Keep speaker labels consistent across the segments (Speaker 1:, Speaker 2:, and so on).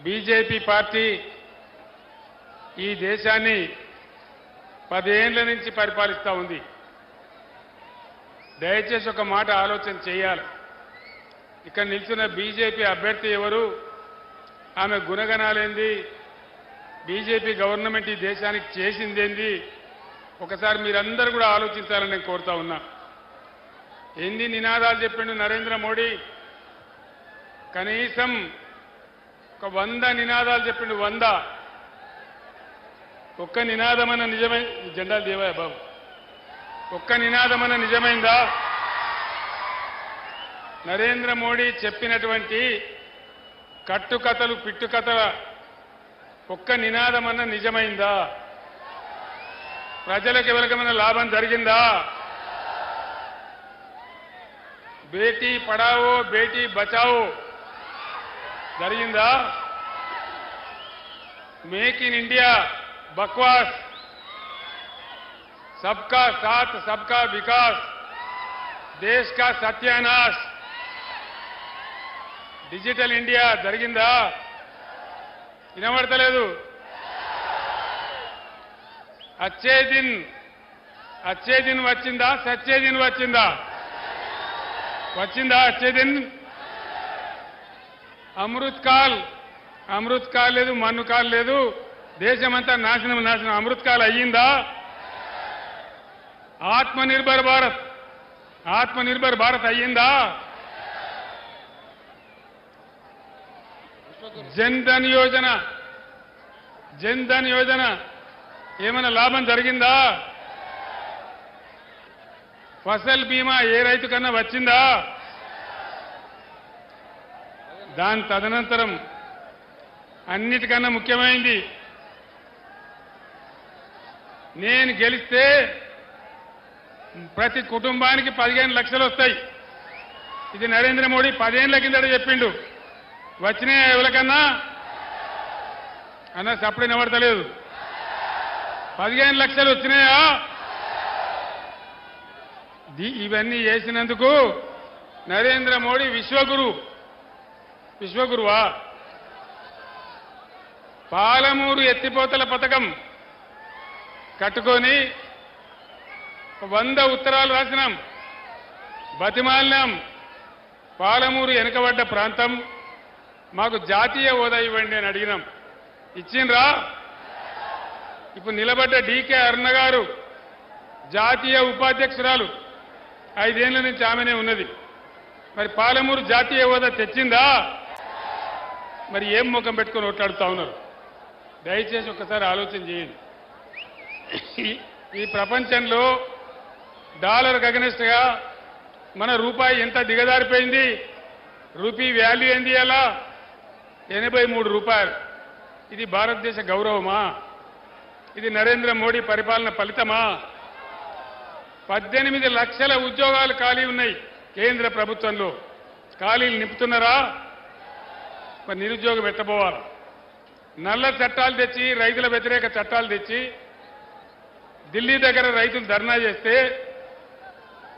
Speaker 1: BJP party ఈ దేశాన్ని పదేళ్ళ నుంచి పరిపాలిస్తూ ఉంది. దయచేసి ఒక మాట ఆలోచన చేయాలి. ఇక్కడ నిల్చున్న బీజేపీ అభ్యర్థి ఎవరు? ఆమె గుణగణాలేంది? బీజేపీ గవర్నమెంట్ ఈ దేశానికి చేసిందేంది? ఒకసారి మీరందరూ కూడా ఆలోచించాలని నేను కోరుతా ఉన్నా. ఎన్ని నినాదాలు చెప్పిండు నరేంద్ర మోడీ? కనీసం ఒక వంద నినాదాలు చెప్పిండు వంద. ఒక్క నినాదమన్న నిజమై జెండాలు దేవాయ బాబు ఒక్క నినాదమన్న నిజమైందా? నరేంద్ర మోడీ చెప్పినటువంటి కట్టుకథలు పిట్టుకథల ఒక్క నినాదమన్న నిజమైందా? ప్రజలకు ఎవరికమైన లాభం జరిగిందా? బేటీ పడావో బేటీ బచావో జరిగిందా? మేక్ ఇన్ ఇండియా బక్వాస్. సబ్కా సాత్ సబ్కా వికాస్. దేశ్ కా సత్యానాశ్. డిజిటల్ ఇండియా జరిగిందా? వినబడతలేదు. అచ్చే దిన్ అచ్చే దిన్ వచ్చిందా? సచ్చే దిన్ వచ్చిందా? వచ్చిందా అచ్చే దిన్? అమృత్ కాల్ అమృత్ కాల్ లేదు మన్ను కాల్ లేదు. దేశమంతా నాశనం నాశనం. అమృత్ కాల్ అయ్యిందా? ఆత్మనిర్భర్ భారత్. ఆత్మనిర్భర్ భారత్ అయ్యిందా? జన్ధన్ యోజన. జన్ధన్ యోజన. ఏమైనా లాభం జరిగిందా? ఫసల్ బీమా ఏ రైతు కన్నా వచ్చిందా? దాని తదనంతరం అన్నిటికన్నా ముఖ్యమైంది నేను గెలిస్తే ప్రతి కుటుంబానికి పదిహేను లక్షలు వస్తాయి. ఇది నరేంద్ర మోడీ పదేళ్ళ కిందట చెప్పిండు. వచ్చినాయా ఎవరికన్నా అన్న సప్పుడు నిలబడతలేదు పదిహేను లక్షలు వచ్చినాయా? ఇవన్నీ చేసినందుకు నరేంద్ర మోడీ విశ్వగురు. విశ్వగురువా పాలమూరు ఎత్తిపోతల పథకం కట్టుకొని వంద ఉత్తరాలు రాసినాం. బతిమాలినాం. పాలమూరు వెనుకబడ్డ ప్రాంతం. మాకు జాతీయ హోదా ఇవ్వండి అని అడిగినాం. ఇచ్చిండ్రా? ఇప్పుడు నిలబడ్డ డీకే అరుణ గారు జాతీయ ఉపాధ్యక్షురాలు. ఐదేళ్ళ నుంచి ఆమెనే ఉన్నది. మరి పాలమూరు జాతీయ హోదా తెచ్చిందా? మరి ఏం ముఖం పెట్టుకొని ఓట్లాడుతా ఉన్నారు? దయచేసి ఒక్కసారి ఆలోచన చేయండి. ఈ- ప్రపంచంలో డాలర్ అగనెస్ట్ మన రూపాయి ఎంత దిగజారిపోయింది? రూపీ వాల్యూ ఏంది అలా? ఎనభై మూడు రూపాయలు. ఇది భారతదేశ గౌరవమా? ఇది నరేంద్ర మోడీ పరిపాలన ఫలితమా? పద్దెనిమిది లక్షల ఉద్యోగాలు ఖాళీ ఉన్నాయి కేంద్ర ప్రభుత్వంలో. ఖాళీలు నింపుతున్నారా? మరి నిరుద్యోగం పెట్టబోవాలి నల్ల చట్టాలు తెచ్చి రైతుల వ్యతిరేక చట్టాలు తెచ్చి ఢిల్లీ దగ్గర రైతులు ధర్నా చేస్తే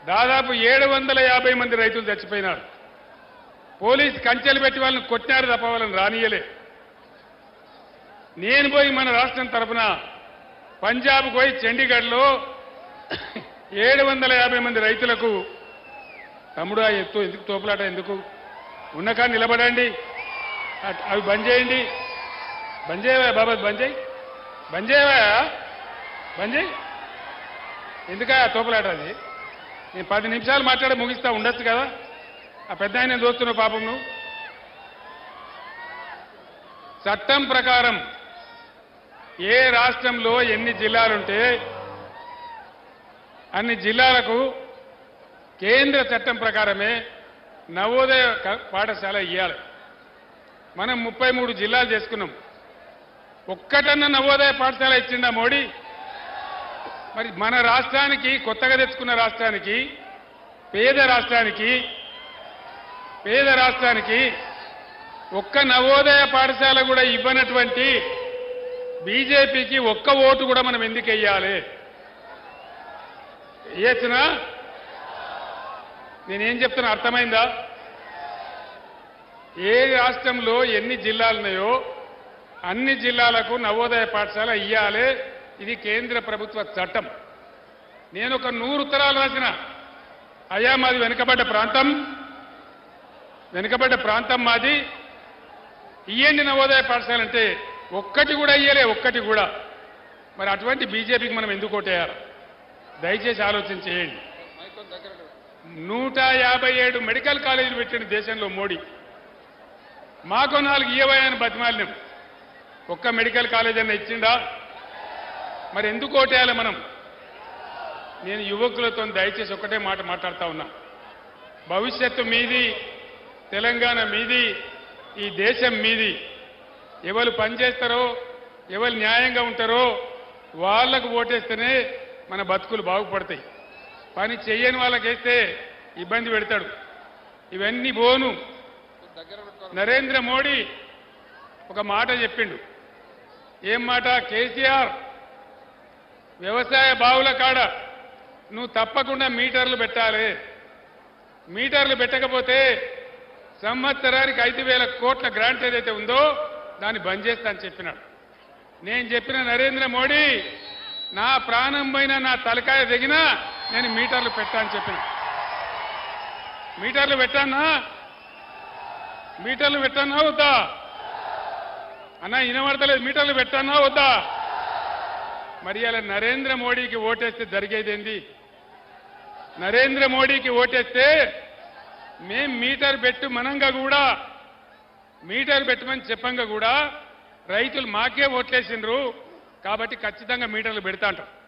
Speaker 1: దాదాపు ఏడు వందల యాభై మంది రైతులు చచ్చిపోయినారు. పోలీస్ కంచెలు పెట్టి వాళ్ళని కొట్టినారు తప్ప వాళ్ళని రానియలే. నేను పోయి మన రాష్ట్రం తరఫున పంజాబ్ పోయి చండీగఢ్లో ఏడు వందల యాభై మంది రైతులకు తమ్ముడు ఆ ఎత్తు ఎందుకు తోపులాట ఎందుకు? ఉన్నకా నిలబడండి. అవి బంద్ చేయండి. బంద్ చేయవా బాబా బంద్ చేయి. బంద్ చేయవా? బంద్ చేయి. ఎందుకా ఆ అది? నేను పది నిమిషాలు మాట్లాడి ముగిస్తా ఉండొచ్చు కదా? ఆ పెద్ద ఆయన చూస్తున్నావు పాపం నువ్వు. చట్టం ప్రకారం ఏ రాష్ట్రంలో ఎన్ని జిల్లాలుంటే అన్ని జిల్లాలకు కేంద్ర చట్టం ప్రకారమే నవోదయ పాఠశాల ఇవ్వాలి మనం ముప్పై మూడు జిల్లాలు చేసుకున్నాం. ఒక్కటన్నా నవోదయ పాఠశాల ఇచ్చిండా మోడీ? మరి మన రాష్ట్రానికి కొత్తగా తెచ్చుకున్న రాష్ట్రానికి పేద రాష్ట్రానికి పేద రాష్ట్రానికి ఒక్క నవోదయ పాఠశాల కూడా ఇవ్వనటువంటి బీజేపీకి ఒక్క ఓటు కూడా మనం ఎందుకు వెయ్యాలి? వేయచ్చునా నేనేం చెప్తున్నా అర్థమైందా? ఏ రాష్ట్రంలో ఎన్ని జిల్లాలు ఉన్నాయో అన్ని జిల్లాలకు నవోదయ పాఠశాల ఇయ్యాలే. ఇది కేంద్ర ప్రభుత్వ చట్టం. నేను ఒక నూరు ఉత్తరాలు రాసిన అయ్యా మాది వెనుకబడ్డ ప్రాంతం. వెనుకబడ్డ ప్రాంతం మాది. ఇయ్యండి నవోదయ పాఠశాల అంటే ఒక్కటి కూడా ఇయ్యలే ఒక్కటి కూడా. మరి అటువంటి బీజేపీకి మనం ఎందుకు ఓటేయాలి? దయచేసి ఆలోచన చేయండి. నూట యాభై ఏడు మెడికల్ కాలేజీలు పెట్టిన దేశంలో మోడీ మాకు నాలుగు ఇయ్యవయని బతిమాలినాం. ఒక్క మెడికల్ కాలేజ్ అన్న ఇచ్చిండా? మరి ఎందుకు ఓటేయాలి మనం? నేను యువకులతో దయచేసి ఒకటే మాట మాట్లాడుతా ఉన్నా. భవిష్యత్తు మీది తెలంగాణ మీది ఈ దేశం మీది. ఎవరు పనిచేస్తారో ఎవరు న్యాయంగా ఉంటారో వాళ్ళకు ఓటేస్తేనే మన బతుకులు బాగుపడతాయి. పని చేయని వాళ్ళకేస్తే ఇబ్బంది పెడతాడు. ఇవన్నీ బోను. నరేంద్ర మోడీ ఒక మాట చెప్పిండు. ఏం మాట? కేసీఆర్ వ్యవసాయ బావుల కాడ నువ్వు తప్పకుండా మీటర్లు పెట్టాలి. మీటర్లు పెట్టకపోతే సంవత్సరానికి ఐదు వేల కోట్ల గ్రాంట్ ఏదైతే ఉందో దాన్ని బంద్ చేస్తా అని చెప్పినాడు. నేను చెప్పిన నరేంద్ర మోడీ నా ప్రాణం పైన నా తలకాయ దిగినా నేను మీటర్లు పెట్టా అని చెప్పిన. మీటర్లు పెట్టానా? మీటర్లు పెట్టానా వద్దా? అన్న వినబడతలేదు. మీటర్లు పెట్టానా వద్దా? మరి అలా నరేంద్ర మోడీకి ఓటేస్తే జరిగేది ఏంది? నరేంద్ర మోడీకి ఓటేస్తే మేం మీటర్ పెట్టు మనంగా కూడా మీటర్ పెట్టమని చెప్పంగా కూడా రైతులు మాకే ఓట్లేసినరు కాబట్టి ఖచ్చితంగా మీటర్లు పెడతా అంటారు.